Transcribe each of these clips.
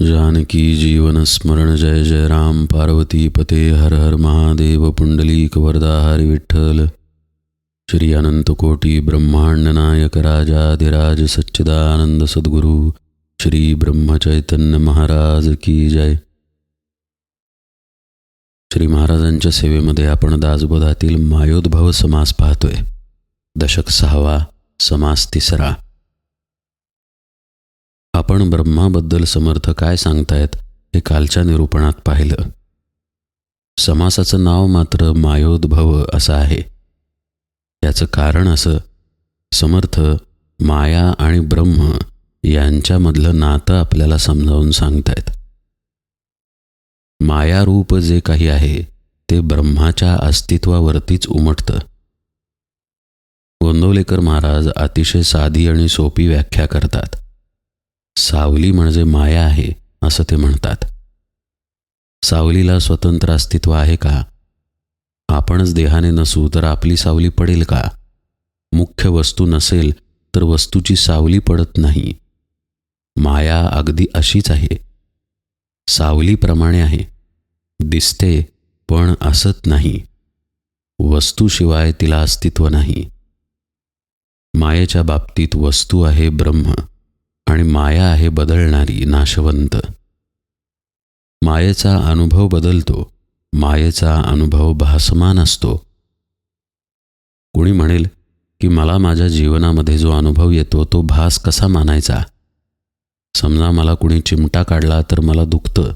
जानकी जीवन स्मरण जय जय राम पार्वती पते हर हर महादेव पुंडलीक वरदा हरि विठ्ठल। श्री अनंतकोटी ब्रह्मांड नायक राजाधिराज सच्चिदानंद सद्गुरु श्री ब्रह्मचैतन्य महाराज की जय। श्री महाराजांच्या सेवेमध्ये आपण दासबोधातील मायोद्भव समास पाहतोय। दशक सहावा समास तिसरा। आपण ब्रह्माबद्दल समर्थ काय सांगतायत हे कालच्या निरूपणात पाहिलं. समासाचं नाव मात्र मायोद्भव असं आहे. याचं कारण असं समर्थ माया आणि ब्रह्म यांच्यामधलं नातं आपल्याला समजावून सांगतायत. मायारूप जे काही आहे ते ब्रह्माच्या अस्तित्वावरतीच उमटतं. गोंदवलेकर महाराज अतिशय साधी आणि सोपी व्याख्या करतात. सावली म्हणजे माया आहे असं ते म्हणतात. सावलीला स्वतंत्र अस्तित्व आहे का? आपणच देहाने नसू तर आपली सावली पडेल का? मुख्य वस्तू नसेल तर वस्तूची सावली पडत नाही. माया अगदी अशीच आहे. सावलीप्रमाणे आहे. दिसते पण असत नाही. वस्तूशिवाय तिला अस्तित्व नाही. मायेच्या बाबतीत वस्तू आहे ब्रह्म. आणि माया आहे बदलणारी नाशवंत. मायेचा अनुभव बदलतो मायेचा अनुभव भासमान असतो. कुणी म्हणेल की मला माझ्या जीवनामध्ये जो अनुभव येतो तो भास कसा मानायचा? समजा मला कुणी चिमटा काढला तर मला दुखतं.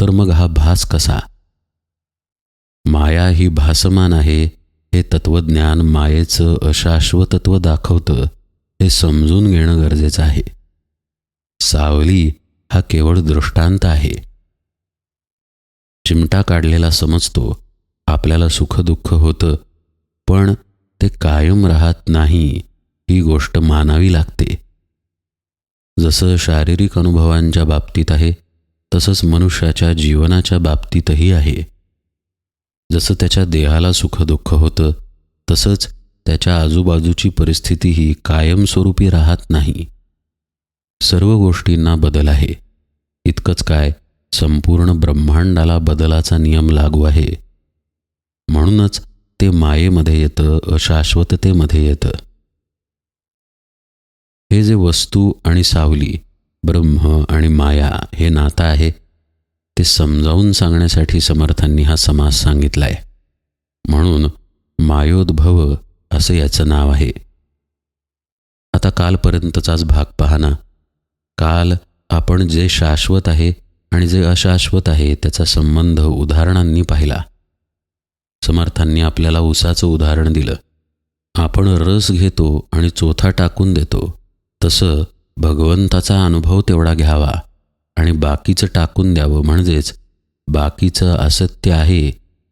तर मग हा भास कसा? माया ही भासमान आहे हे तत्वज्ञान मायेचं अशाश्वतत्व दाखवतं. हे समजून घेणं गरजेचं आहे. सावली हा केवळ दृष्टांत आहे. चिमटा काढलेला समजतो आपल्याला सुखदुःख होतं पण ते कायम राहत नाही ही गोष्ट मानावी लागते. जसं शारीरिक अनुभवांच्या बाबतीत आहे तसंच मनुष्याच्या जीवनाच्या बाबतीतही आहे. जसं त्याच्या देहाला सुखदुःख होतं तसंच त्याच्या आजूबाजूची परिस्थितीही कायमस्वरूपी राहत नाही. सर्व गोष्टींना बदल आहे. इतकंच काय संपूर्ण ब्रह्मांडाला बदलाचा नियम लागू आहे. म्हणूनच ते मायेमध्ये येतं अशाश्वततेमध्ये येतं. हे जे वस्तू आणि सावली ब्रह्म आणि माया हे नातं आहे ते समजावून सांगण्यासाठी समर्थांनी हा समास सांगितलाय. म्हणून मायोद्भव असं याचं नाव आहे. आता कालपर्यंतचाच भाग पहा ना. काल आपण जे शाश्वत आहे आणि जे अशाश्वत आहे त्याचा संबंध उदाहरणांनी पाहिला. समर्थांनी आपल्याला उसाचं उदाहरण दिलं. आपण रस घेतो आणि चोथा टाकून देतो. तसं भगवंताचा अनुभव तेवढा घ्यावा आणि बाकीचं टाकून द्यावं म्हणजेच बाकीचं असत्य आहे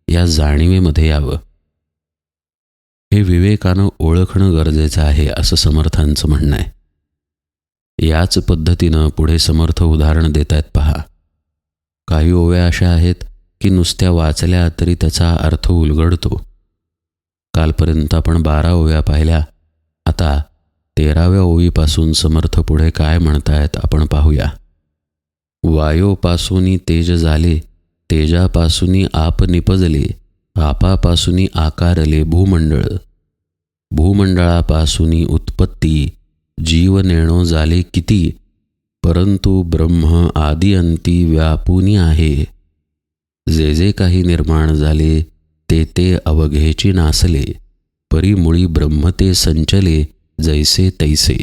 या जाणीवेमध्ये यावं. हे विवेकानं ओळखणं गरजेचं आहे असं समर्थांचं म्हणणं आहे. याच पद्धतीनं पुढे समर्थ उदाहरण देत आहेत पहा. काही ओव्या अशा आहेत की नुसत्या वाचल्या तरी त्याचा अर्थ उलगडतो. कालपर्यंत आपण बारा ओव्या पाहिल्या. आता तेराव्या ओवीपासून समर्थ पुढे काय म्हणतायत आपण पाहूया. वायोपासूनी तेज झाले तेजापासूनी आप निपजले आपापासून आकारले भूमंडळ. भूमंडळापासून उत्पत्ती जीव नेणो झाले किती परंतु ब्रह्म आदिअंती व्यापुनी आहे. जे जे काही निर्माण झाले ते ते अवघेची नासले परिमुळी ब्रह्म ते संचले जैसे तैसे.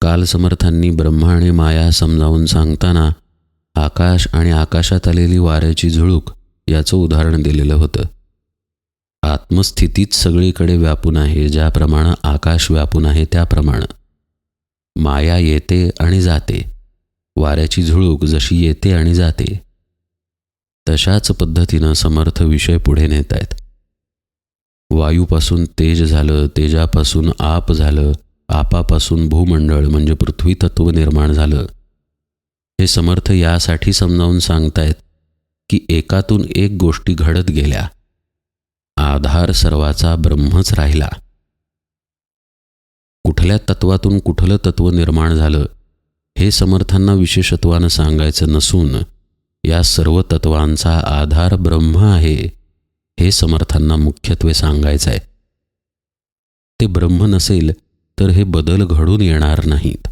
काल समर्थांनी ब्रह्म आणि माया समजावून सांगताना आकाश आणि आकाशात आलेली वाऱ्याची झुळूक याचं उदाहरण दिलेलं होतं. आत्मस्थितीच सगळीकडे व्यापून आहे ज्याप्रमाणे आकाश व्यापून आहे त्याप्रमाणे. माया येते आणि जाते. वाऱ्याची झुळूक जशी येते आणि जाते. तशाच पद्धतीनं समर्थ विषय पुढे नेत आहेत. वायूपासून तेज झालं तेजापासून आप झालं आपापासून भूमंडळ म्हणजे पृथ्वी तत्व निर्माण झालं. हे समर्थ यासाठी समजावून सांगतायत की एकातून एक गोष्टी घडत गेल्या. आधार सर्वाचा ब्रह्मच राहिला. कुठल्या तत्वातून कुठलं तत्व निर्माण झालं हे समर्थांना विशेषत्वानं सांगायचं नसून या सर्व तत्वांचा आधार ब्रह्म आहे हे समर्थांना मुख्यत्वे सांगायचं आहे ते ब्रह्म नसेल तर हे बदल घडून येणार नाहीत.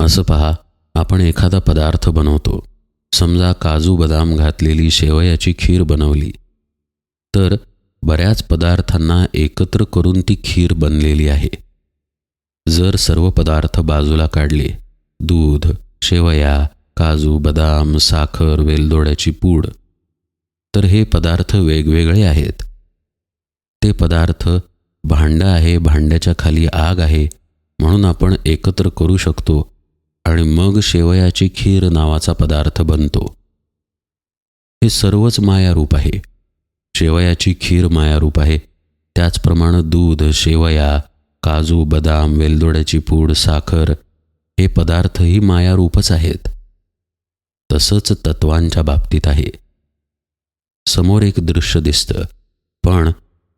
असं पहा आपण एखादा पदार्थ बनवतो. समजा काजू बदाम घातलेली शेवयाची खीर बनवली. तर बऱ्याच पदार्थांना एकत्र करून ती खीर बनलेली आहे. जर सर्व पदार्थ बाजूला काढले दूध शेवया काजू बदाम साखर वेलदोड्याची पूड तर हे पदार्थ वेगवेगळे आहेत. ते पदार्थ भांडं आहे भांड्याच्या खाली आग आहे म्हणून आपण एकत्र करू शकतो आणि मग शेवयाची खीर नावाचा पदार्थ बनतो. हे सर्वच मायारूप आहे. शेवयाची खीर मायारूप आहे. त्याचप्रमाणे दूध शेवया काजू बदाम वेलदोड्याची पूड साखर हे पदार्थही मायारूपच आहेत. तसंच तत्वांच्या बाबतीत आहे. समोर एक दृश्य दिसतं पण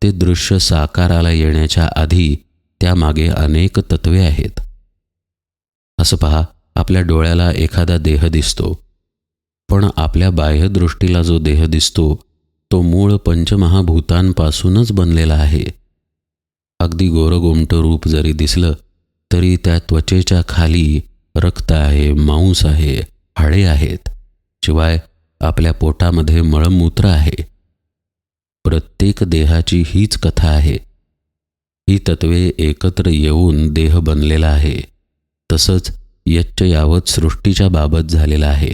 ते दृश्य साकाराला येण्याच्या आधी त्यामागे अनेक तत्वे आहेत. असं पहा. आपल्या डोळ्याला एखादा देह दिसतो. पण आपल्या बाह्यदृष्टीला जो देह दिसतो तो मूळ पंचमहाभूतांपासूनच बनलेला आहे. अगदी गोरगोमट रूप जरी दिसलं तरी त्या त्वचेच्या खाली रक्त आहे मांस आहे हाडे आहेत. शिवाय आपल्या पोटामध्ये मळमूत्र आहे. प्रत्येक देहाची हीच कथा आहे. ही तत्वे एकत्र येऊन देह बनलेला आहे. तसंच यच्च यावत सृष्टीच्या बाबत झालेला आहे.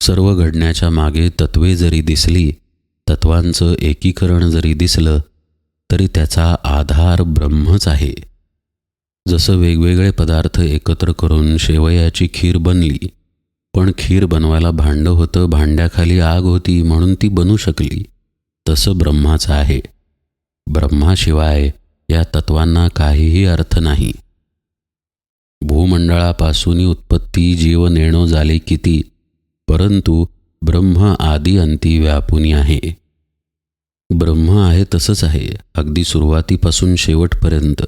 सर्व घडण्याच्या मागे तत्वे जरी दिसली तत्वांचं एकीकरण जरी दिसलं तरी त्याचा आधार ब्रह्मच आहे. जसं वेगवेगळे पदार्थ एकत्र करून शेवयाची खीर बनली पण खीर बनवायला भांडं होतं भांड्याखाली आग होती म्हणून ती बनू शकली तसं ब्रह्माचं आहे. ब्रह्माशिवाय या तत्वांना काहीही अर्थ नाही. भूमंडळापासून उत्पत्ती जीव नेणो झाले किती परंतु ब्रह्म आदी अंती व्यापुनी आहे. ब्रह्म आहे तसंच आहे अगदी सुरुवातीपासून शेवटपर्यंत.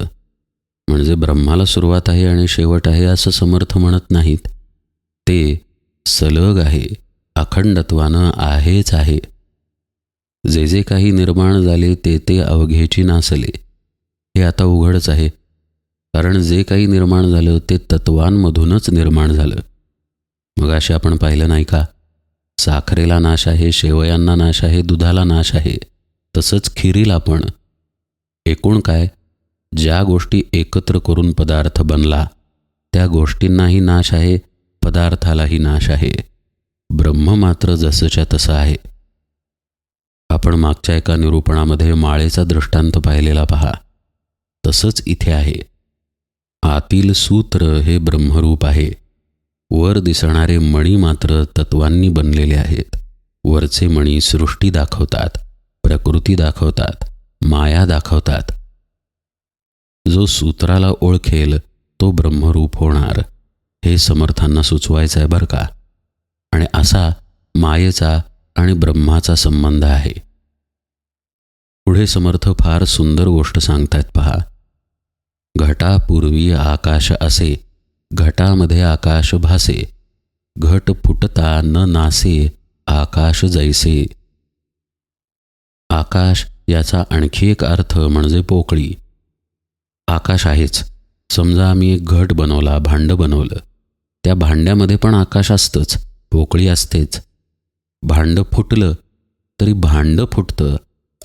म्हणजे ब्रह्माला सुरुवात आहे आणि शेवट आहे असं समर्थ म्हणत नाहीत. ते सलग आहे अखंडत्वानं आहेच आहे. जे जे काही निर्माण झाले ते ते अवघेची नासले. हे आता उघडच आहे. कारण जे काही निर्माण झालं ते तत्वांमधूनच निर्माण झालं. मग असे आपण पाहिलं नाही का? साखरेला नाश आहे शेवयांना नाश आहे दुधाला नाश आहे. तसंच खिरीला पण. एकूण काय? ज्या गोष्टी एकत्र करून पदार्थ बनला त्या गोष्टींनाही नाश आहे पदार्थालाही नाश आहे. ब्रह्म मात्र जसंच्या तसं आहे. आपण मागच्या एका निरूपणामध्ये माळेचा दृष्टांत पाहिलेला पहा. तसंच इथे आहे. आतील सूत्र हे ब्रह्मरूप आहे. वर दिसणारे मणी मात्र तत्वांनी बनलेले आहेत. वरचे मणी सृष्टी दाखवतात प्रकृती दाखवतात माया दाखवतात. जो सूत्राला ओळखेल तो ब्रह्मरूप होणार हे समर्थांना सुचवायचं आहे बरं का? आणि असा मायेचा आणि ब्रह्माचा संबंध आहे. पुढे समर्थ फार सुंदर गोष्ट सांगतायत पहा. घटापूर्वी आकाश असे घटामध्ये आकाश भासे घट फुटता न नासे आकाश जैसे. आकाश याचा आणखी एक अर्थ म्हणजे पोकळी. आकाश आहेच. समजा आम्ही एक घट बनवला भांडं बनवलं. त्या भांड्यामध्ये पण आकाश असतंच पोकळी असतेच. भांडं फुटलं तरी भांडं फुटतं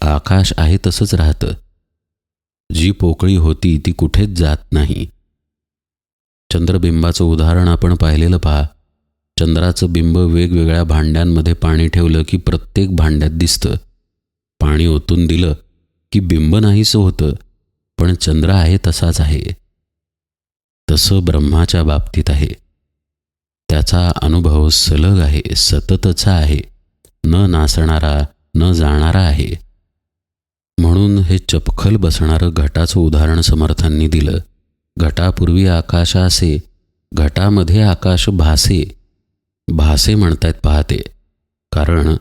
आकाश आहे तसंच राहतं. जी पोकळी होती ती कुठेच जात नाही. चंद्रबिंबाचं उदाहरण आपण पाहिलेलं पहा. चंद्राचं बिंब वेगवेगळ्या भांड्यांमध्ये पाणी ठेवलं की प्रत्येक भांड्यात दिसतं. पाणी ओतून दिलं की बिंब नाहीसं होतं पण चंद्र आहे तसाच आहे. तसं ब्रह्माच्या बाबतीत आहे. त्याचा अनुभव सलग आहे सततचा आहे. न नासणारा न जाणारा आहे. चपखल बसणारं घटाचं उदाहरण समर्थांनी दिलं. घटापूर्वी आकाश असे घटामध्ये आकाश भासे. भासे म्हणतायत पाहते कारण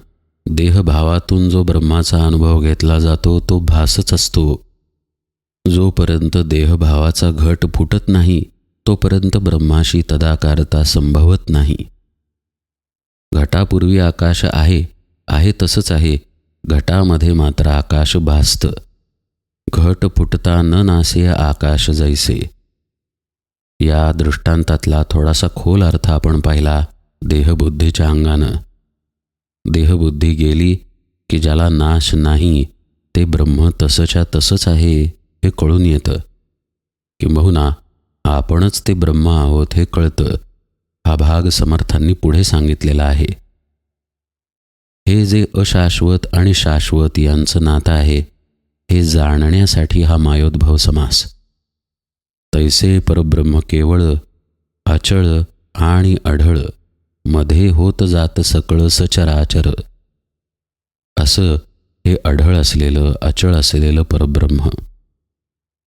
देहभावातून जो ब्रह्माचा अनुभव घेतला जातो तो भासच असतो. जोपर्यंत देहभावाचा घट फुटत नाही तोपर्यंत ब्रह्माशी तदाकारता संभवत नाही. घटापूर्वी आकाश आहे आहे तसंच आहे. घटामध्ये मात्र आकाश भासतं. घट फुटता न नासे आकाश जैसे. या दृष्टांतातला थोडासा खोल अर्थ आपण पाहिला देहबुद्धीच्या अंगानं. देहबुद्धी गेली की ज्याला नाश नाही ते ब्रह्म तसंच्या तसंच आहे हे कळून येतं. किंबहुना आपणच ते ब्रह्म आहोत हे कळतं. हा भाग समर्थांनी पुढे सांगितलेला आहे. हे जे अशाश्वत आणि शाश्वत यांचं नातं आहे हे जाणण्यासाठी हा मायोद्भव समास. तैसे परब्रह्म केवळ अचळ आणि अढळमध्ये होत जात सकळ सचराचर. असं हे अढळ असलेलं अचळ असलेलं परब्रह्म.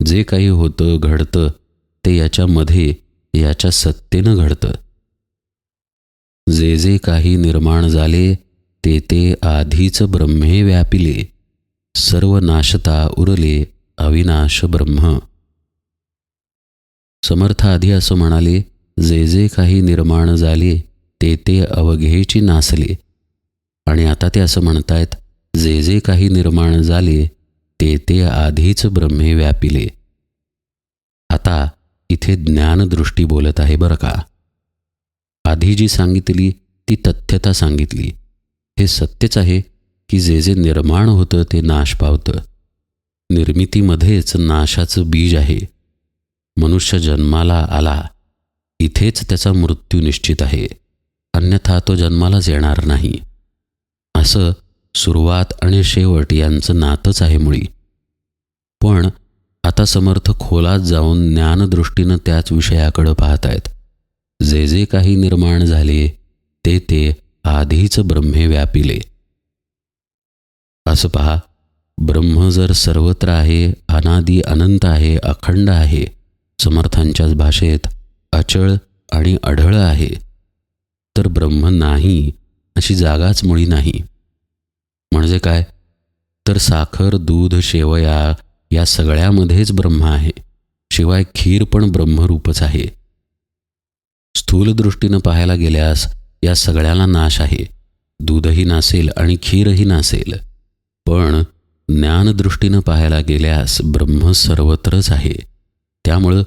जे काही होतं घडतं ते याच्यामध्ये याच्या सत्तेनं घडतं. जे जे काही निर्माण झाले ते ते आधीच ब्रह्मे व्यापिले. सर्व नाशता उरले अविनाश ब्रह्म. समर्थ आधी असं म्हणाले जे जे काही निर्माण झाले ते ते अवघेची नासले. आणि आता ते असं म्हणतायत जे जे काही निर्माण झाले ते ते आधीच ब्रह्मे व्यापिले. आता इथे ज्ञानदृष्टी बोलत आहे बरं का? आधी जी सांगितली ती तथ्यता सांगितली. हे सत्यच आहे की जे जे निर्माण होतं ते नाश पावतं. निर्मितीमध्येच नाशाचं बीज आहे. मनुष्य जन्माला आला. इथेच त्याचा मृत्यू निश्चित आहे. अन्यथा तो जन्मालाच येणार नाही. असं सुरुवात आणि शेवट यांचं नातंच आहे मुळी. पण आता समर्थ खोलात जाऊन ज्ञानदृष्टीनं त्याच विषयाकडं पाहत आहेत जे जे काही निर्माण झाले ते ते आधीच ब्रह्मे व्यापिले. असं पहा. ब्रह्म जर सर्वत्र आहे अनादी अनंत आहे अखंड आहे समर्थांच्याच भाषेत अचळ आणि अढळ आहे तर ब्रह्म नाही अशी जागाच मुळी नाही. म्हणजे काय? तर साखर दूध शेवया या सगळ्यामध्येच ब्रह्म आहे शिवाय खीर पण ब्रह्मरूपच आहे. स्थूल दृष्टीनं पाहायला गेल्यास या सगळ्याला नाश आहे. दूधही नासेल आणि खीरही नासेल. पण ज्ञानदृष्टीनं पाहायला गेल्यास ब्रह्म सर्वत्रच आहे. त्यामुळं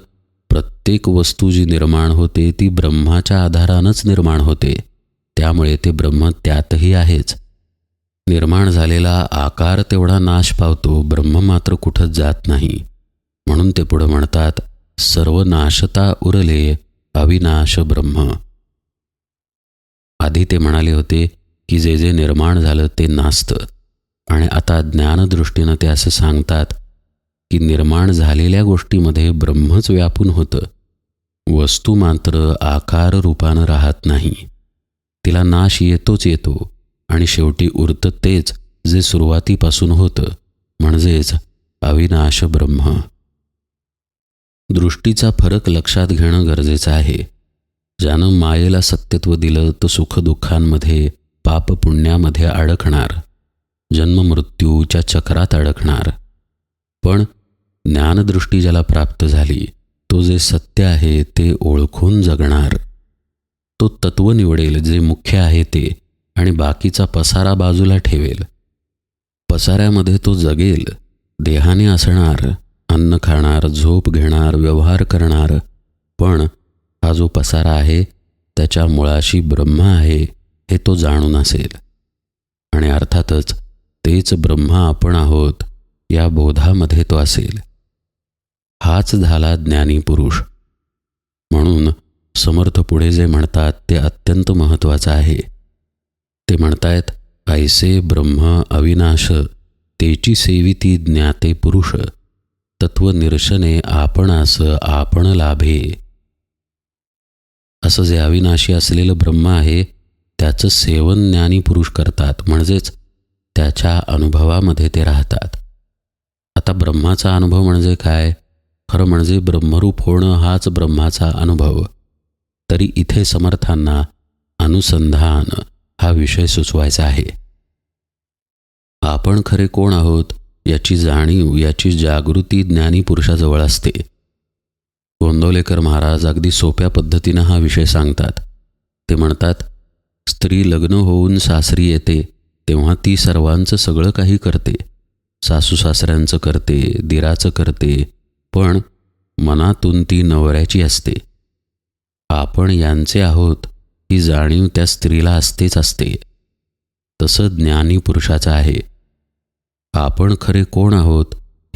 प्रत्येक वस्तू जी निर्माण होते ती ब्रह्माच्या आधारानंच निर्माण होते. त्यामुळे ते ब्रह्म त्यातही आहेच. निर्माण झालेला आकार तेवढा नाश पावतो ब्रह्म मात्र कुठंच जात नाही. म्हणून ते पुढं म्हणतात सर्व नाशता उरले अविनाश ब्रह्म. आधी ते म्हणाले होते की जे जे निर्माण झालं ते नासतं. आणि आता ज्ञानदृष्टीनं ते असं सांगतात की निर्माण झालेल्या गोष्टीमध्ये ब्रह्मच व्यापून होतं. वस्तू मात्र आकार रूपानं राहत नाही. तिला नाश येतोच येतो आणि शेवटी उरतं तेच जे सुरुवातीपासून होतं म्हणजेच अविनाश ब्रह्म. दृष्टीचा फरक लक्षात घेणं गरजेचं आहे. ज्यानं मायेला सत्यत्व दिलं तो सुखदुःखांमध्ये पाप पुण्यामध्ये अडकणार. जन्ममृत्यूच्या चक्रात अडकणार. पण ज्ञानदृष्टी ज्याला प्राप्त झाली तो जे सत्य आहे ते ओळखून जगणार. तो तत्व निवडेल जे मुख्य आहे ते आणि बाकीचा पसारा बाजूला ठेवेल. पसाऱ्यामध्ये तो जगेल देहाने असणार अन्न खाणार झोप घेणार व्यवहार करणार. पण हा जो पसारा आहे त्याच्या मुळाशी ब्रह्म आहे हे तो जाणून असेल. आणि अर्थातच तेच ब्रह्मा आपण आहोत या बोधामध्ये तो असेल. हाच झाला ज्ञानी पुरुष. म्हणून समर्थ पुढे जे म्हणतात ते अत्यंत महत्त्वाचं आहे. ते म्हणतायत ऐसे ब्रह्म अविनाश तेची सेविती ज्ञाते पुरुष तत्वनिर्शने आपणास आपण लाभे. असं जे अविनाशी असलेलं ब्रह्म आहे त्याचं सेवन ज्ञानी पुरुष करतात. म्हणजेच त्याच्या अनुभवामध्ये ते राहतात. आता ब्रह्माचा अनुभव म्हणजे काय? खरं म्हणजे ब्रह्मरूप होणं हाच ब्रह्माचा अनुभव. तरी इथे समर्थांना अनुसंधान हा विषय सुचवायचा आहे. आपण खरे कोण आहोत याची जाणीव याची जागृती ज्ञानी पुरुषाजवळ असते. गोंदवलेकर महाराज अगदी सोप्या पद्धतीनं हा विषय सांगतात. ते म्हणतात स्त्री लग्न होऊन सासरी येते तेव्हा ती सर्वांचं सगळं काही करते. सासू सासऱ्यांचं करते दिराचं करते पण मनातून ती नवऱ्याची असते. आपण यांचे आहोत ही जाणीव त्या स्त्रीला असतेच असते. तसं ज्ञानी पुरुषाचं आहे. आपण खरे कोण आहोत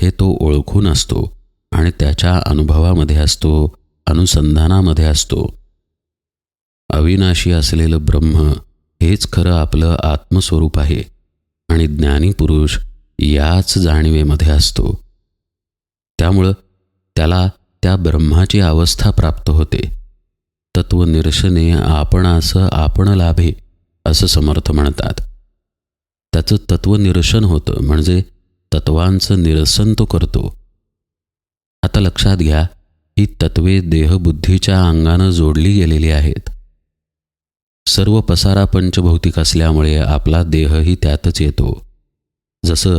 हे तो ओळखून असतो आणि त्याच्या अनुभवामध्ये असतो अनुसंधानामध्ये असतो. अविनाशी असलेलं ब्रह्म हेच खरं आपलं आत्मस्वरूप आहे आणि ज्ञानी पुरुष याच जाणीवेमध्ये असतो. त्यामुळं त्याला त्या ब्रह्माची अवस्था प्राप्त होते. तत्वनिर्शने आपण असं आपण लाभे असं समर्थ म्हणतात. त्याचं तत्वनिरसन होतं म्हणजे तत्वांचं निरसन तो करतो. आता लक्षात घ्या ही तत्वे देहबुद्धीच्या अंगानं जोडली गेलेली आहेत. सर्व पसारा पंचभौतिक असल्यामुळे आपला देहही त्यातच येतो. जसं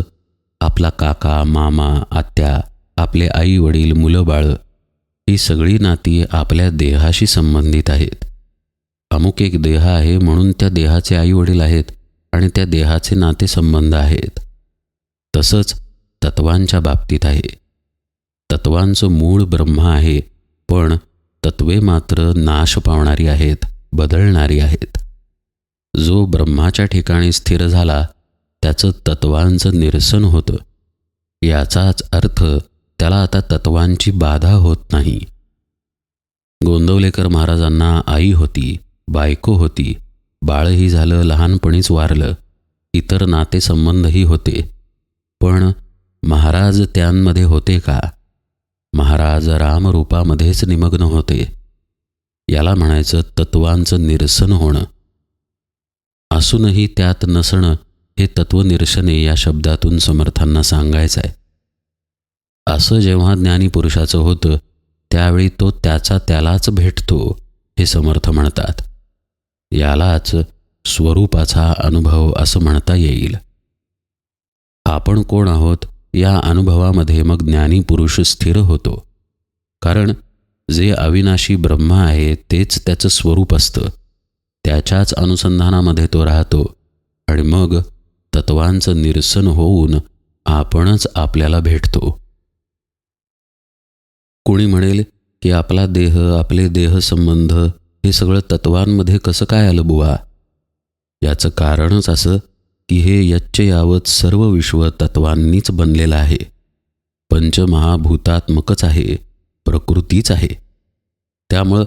आपला काका मामा आत्या आपले आई वडील मुलं बाळं ही सगळी नाती आपल्या देहाशी संबंधित आहेत. अमुक एक देह आहे म्हणून त्या देहाचे आई वडील आहेत आणि त्या देहाचे नाते संबंध आहेत. तसंच तत्वांच्या बाबतीत आहे. तत्वांचं मूळ ब्रह्म आहे पण तत्वे मात्र नाश पावणारी आहेत. बदलणारी आहेत. जो ब्रह्माच्या ठिकाणी स्थिर झाला त्याचं तत्वांचं निरसन होतं. याचाच अर्थ त्याला आता तत्वांची बाधा होत नाही. गोंदवलेकर महाराजांना आई होती बायको होती बाळही झालं लहानपणीच वारलं इतर नातेसंबंधही होते. पण महाराज त्यांमध्ये होते का? महाराज रामरूपामध्येच निमग्न होते. याला म्हणायचं तत्वांचं निरसन होणं. असूनही त्यात नसणं हे तत्वनिरसने या शब्दातून समर्थांना सांगायचं आहे असं जेव्हा ज्ञानी पुरुषाचं होतं त्यावेळी तो त्याचा त्यालाच भेटतो हे समर्थ म्हणतात. यालाच स्वरूपाचा अनुभव असं म्हणता येईल. आपण कोण आहोत या अनुभवामध्ये मग ज्ञानी पुरुष स्थिर होतो. कारण जे अविनाशी ब्रह्म आहे तेच त्याचं स्वरूप असतं. त्याच्याच अनुसंधानामध्ये तो राहतो. आणि मग तत्वांचं निरसन होऊन आपणच आपल्याला भेटतो. कोणी म्हणेल की आपला देह आपले देहसंबंध हे सगळं तत्वांमध्ये कसं काय आलं बुवा? याचं कारणच असं की हे यच्च यावत सर्व विश्व तत्वांनीच बनलेलं आहे. पंचमहाभूतात्मकच आहे. प्रकृतीच आहे. त्यामुळं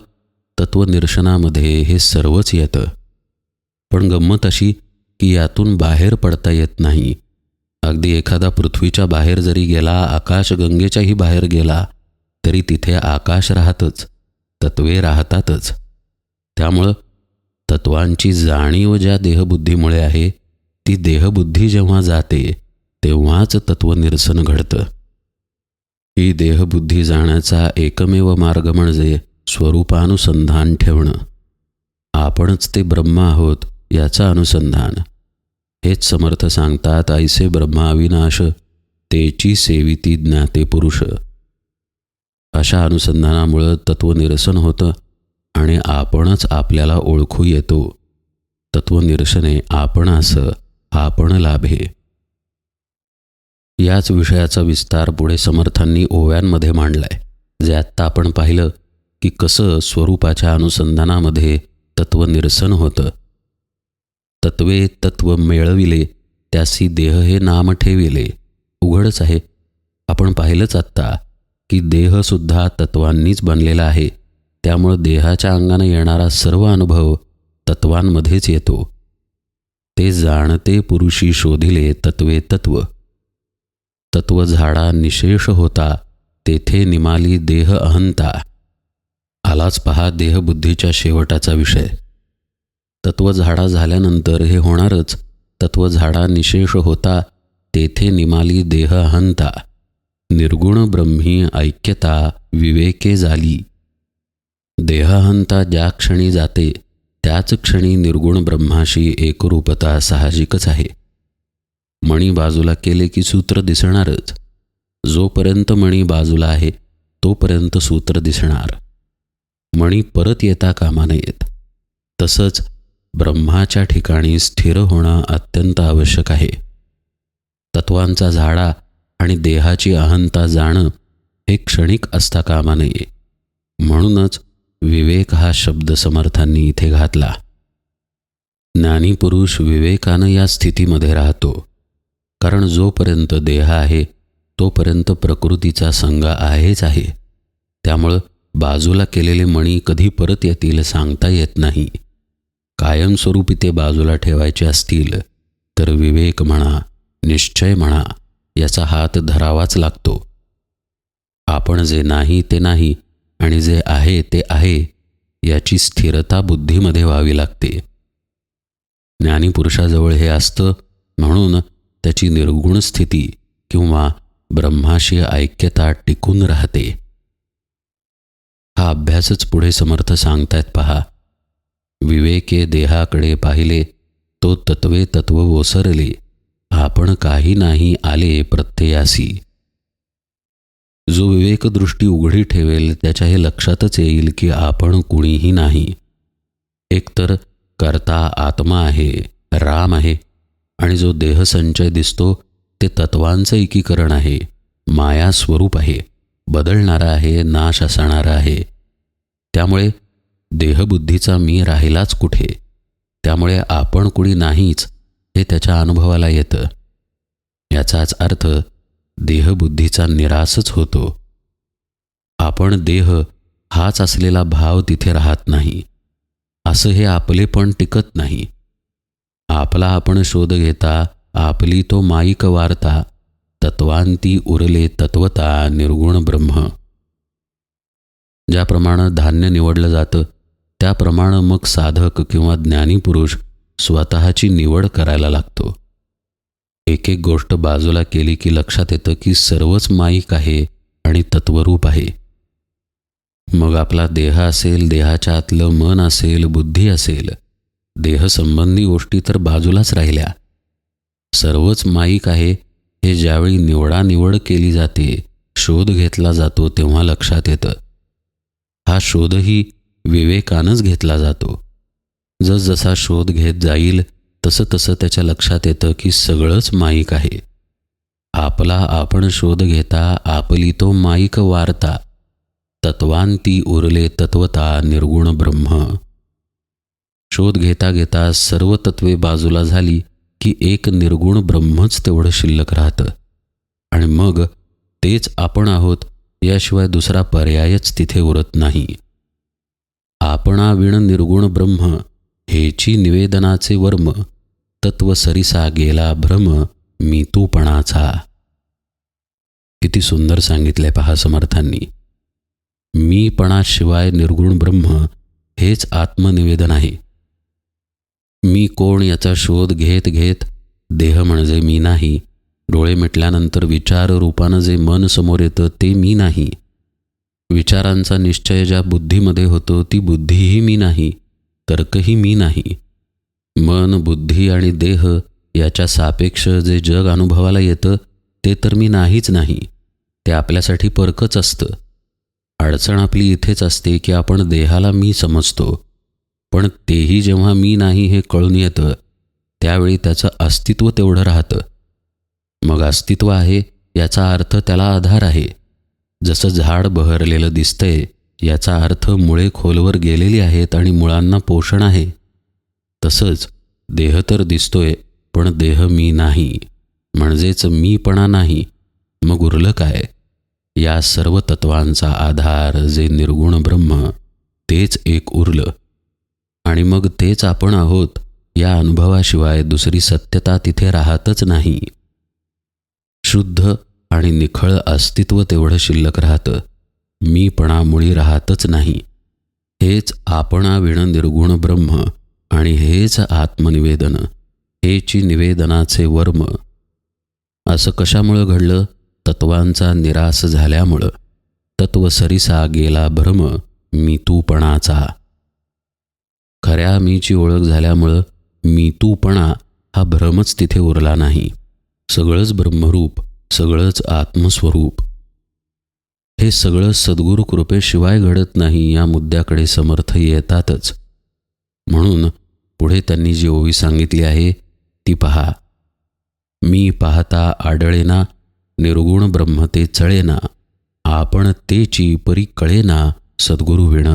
तत्वनिर्शनामध्ये हे सर्वच येतं. पण गंमत अशी की यातून बाहेर पडता येत नाही. अगदी एखादा पृथ्वीच्या बाहेर जरी गेला आकाशगंगेच्याही बाहेर गेला तरी तिथे आकाश राहतच तत्वे राहतातच. त्यामुळं तत्वांची जाणीव ज्या देहबुद्धीमुळे आहे ती देहबुद्धी जेव्हा जाते तेव्हाच तत्वनिरसन घडतं. ही देहबुद्धी जाण्याचा एकमेव मार्ग म्हणजे स्वरूपानुसंधान ठेवणं. आपणच ते ब्रह्म आहोत याचा अनुसंधान. हेच समर्थ सांगतात ऐसे ब्रह्माविनाश तेची सेविती ज्ञाते पुरुष. अशा अनुसंधानामुळं तत्वनिरसन होतं आणि आपणच आपल्याला ओळखू येतो. तत्वनिरसने आपणास आपण लाभे. याच विषयाचा विस्तार पुढे समर्थांनी ओव्यांमध्ये मांडलाय जे आत्ता आपण पाहिलं की कसं स्वरूपाच्या अनुसंधानामध्ये तत्वनिरसन होतं. तत्वे तत्व मिळविले त्यासी देह हे नाम ठेविले. उघडच आहे. आपण पाहिलंच आत्ता की देहसुद्धा तत्वांनीच बनलेला आहे. त्यामुळं देहाच्या अंगानं येणारा सर्व अनुभव तत्वांमध्येच येतो. ते जाणते पुरुषी शोधिले तत्वे तत्व. तत्व झाडा निशेष होता तेथे निमाली देह अहंता. आलाच पहा देहबुद्धीच्या शेवटाचा विषय. तत्व झाडा झाल्यानंतर हे होणारच तत्व झाडा निशेष होता तेथे निमाली देह अहंता. निर्गुण ब्रह्मी ऐक्यता विवेके झाली देहहंता ज्या क्षणी जाते त्याच क्षणी निर्गुण ब्रह्माशी एकरूपता साहजिकच आहे. मणी बाजूला केले की सूत्र दिसणारच. जोपर्यंत मणी बाजूला आहे तोपर्यंत सूत्र दिसणार. मणी परत येता कामा नयेत. तसंच ब्रह्माच्या ठिकाणी स्थिर होणं अत्यंत आवश्यक आहे. तत्वांचा झाडा आणि देहाची अहंता जाणं हे क्षणिक असता कामा नये. म्हणूनच विवेक हा शब्द समर्थांनी इथे घातला. ज्ञानीपुरुष विवेकानं या स्थितीमध्ये राहतो. कारण जोपर्यंत देह आहे तोपर्यंत प्रकृतीचा संग आहेच आहे. त्यामुळं बाजूला केलेले मणी कधी परत येतील सांगता येत नाही. कायमस्वरूपी ते बाजूला ठेवायचे असतील तर विवेक म्हणा निश्चय म्हणा याचा हात धरावाच लागतो. आपण जे नाही ते नाही आणि जे आहे ते आहे याची स्थिरता बुद्धीमध्ये व्हावी लागते. ज्ञानीपुरुषाजवळ हे असतं म्हणून त्याची निर्गुण स्थिती किंवा ब्रह्माशी ऐक्यता टिकून राहते. हा अभ्यासच पुढे समर्थ सांगतायत पहा. विवेके देहाकडे पाहिले तो तत्वे तत्व ओसरले. आपण काही नाही आले प्रत्ययासी. जो विवेकदृष्टी उघडी ठेवेल त्याच्या हे लक्षातच येईल की आपण कुणीही नाही. एकतर कर्ता आत्मा आहे राम आहे आणि जो देहसंचय दिसतो ते तत्वांचं एकीकरण आहे. माया स्वरूप आहे. बदलणारा आहे नाश असणारा आहे. त्यामुळे देहबुद्धीचा मी राहिलाच कुठे? त्यामुळे आपण कुणी नाहीच हे त्याच्या अनुभवाला येतं. याचाच अर्थ देहबुद्धीचा निरासच होतो. आपण देह हाच असलेला भाव तिथे राहत नाही. असं हे आपले पण टिकत नाही. आपला आपण शोध घेता आपली तो माईक वार्ता तत्वांती उरले तत्वता निर्गुण ब्रह्म. ज्याप्रमाणे धान्य निवडलं जातं त्याप्रमाणे मग साधक किंवा ज्ञानी पुरुष स्वतःची निवड करायला लागतो. एक एक गोष्ट बाजूला केली की लक्षात येतं की सर्वच माईक आहे आणि तत्वरूप आहे. मग आपला देह असेल देहाच्या आतलं मन असेल बुद्धी असेल देहसंबंधी गोष्टी तर बाजूलाच राहिल्या. सर्वच माईक आहे हे ज्यावेळी निवडानिवड केली जाते शोध घेतला जातो तेव्हा लक्षात येतं. हा शोधही विवेकानंच घेतला जातो. जसजसा शोध घेत जाईल तसं तसं त्याच्या लक्षात येतं की सगळंच माईक आहे. आपला आपण शोध घेता आपली तो माईक वार्ता. तत्वांती उरले तत्वता निर्गुण ब्रह्म. शोध घेता घेता सर्व तत्वे बाजूला झाली की एक निर्गुण ब्रह्मच तेवढं शिल्लक राहतं. आणि मग तेच आपण आहोत याशिवाय दुसरा पर्यायच तिथे उरत नाही. आपणाविण निर्गुण ब्रह्म हेची निवेदनाचे वर्म तत्व सरिसा गेला भ्रम मी तूपणाचा किती सुंदर सांगितले पहा समर्थांनी. मीपणाशिवाय निर्गुण ब्रह्म हेच आत्मनिवेदन आहे. मी कोण याचा शोध घेत घेत? देह म्हणजे मी नाही. डोळे मिटल्यानंतर विचार रूपानं जे मन समोर येतं ते मी नाही. विचारांचा निश्चय ज्या बुद्धीमध्ये होतो ती बुद्धीही मी नाही. तर्कही मी नाही. मन बुद्धी आणि देह याच्या सापेक्ष जे जग अनुभवाला येतं ते तर मी नाहीच नाही. ते आपल्यासाठी परकच असतं. अडचण आपली इथेच असते की आपण देहाला मी समजतो. पण तेही जेव्हा मी नाही हे कळून येतं त्यावेळी त्याचं अस्तित्व तेवढं राहतं. मग अस्तित्व आहे याचा अर्थ त्याला आधार आहे. जसं झाड बहरलेलं दिसतंय याचा अर्थ मुळे खोलवर गेलेली आहेत आणि मुळांना पोषण आहे. तसंच देह तर दिसतोय पण देह मी नाही. म्हणजेच मीपणा नाही. मग उरलं काय? या सर्व तत्वांचा आधार जे निर्गुण ब्रह्म तेच एक उरलं. आणि मग तेच आपण आहोत. या अनुभवाशिवाय दुसरी सत्यता तिथे राहतच नाही. शुद्ध आणि निखळ अस्तित्व तेवढं शिल्लक राहतं. मीपणामुळी राहतच नाही. हेच आपणाविण निर्गुण ब्रह्म आणि हेच आत्मनिवेदन. हेची निवेदनाचे वर्म. असं कशामुळं घडलं? तत्वांचा निराश झाल्यामुळं. तत्व सरिसा गेला भ्रम मी तूपणाचा खऱ्या मीची ओळख झाल्यामुळं मी तूपणा हा भ्रमच तिथे उरला नाही. सगळंच ब्रह्मरूप सगळंच आत्मस्वरूप. हे सगळं सद्गुरू कृपेशिवाय घडत नाही या मुद्द्याकडे समर्थ येतातच. म्हणून पुढे त्यांनी जी ओवी सांगितली आहे ती पहा. मी पाहता आडळेना निर्गुण ब्रह्म ते चळेना आपण तेची परी कळेना सद्गुरू विण.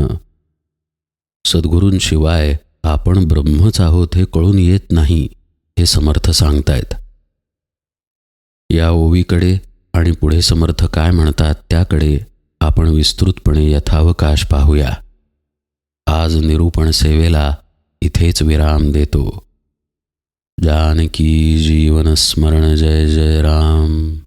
सद्गुरूंशिवाय आपण ब्रह्मच आहोत हे कळून येत नाही हे समर्थ सांगतायत. या ओवीकडे आणि पुढे समर्थ काय म्हणतात त्याकडे आपण विस्तृतपणे यथावकाश पाहूया. आज निरूपण सेवेला इथेच विराम देतो. जानकी जीवन स्मरण जय जय राम.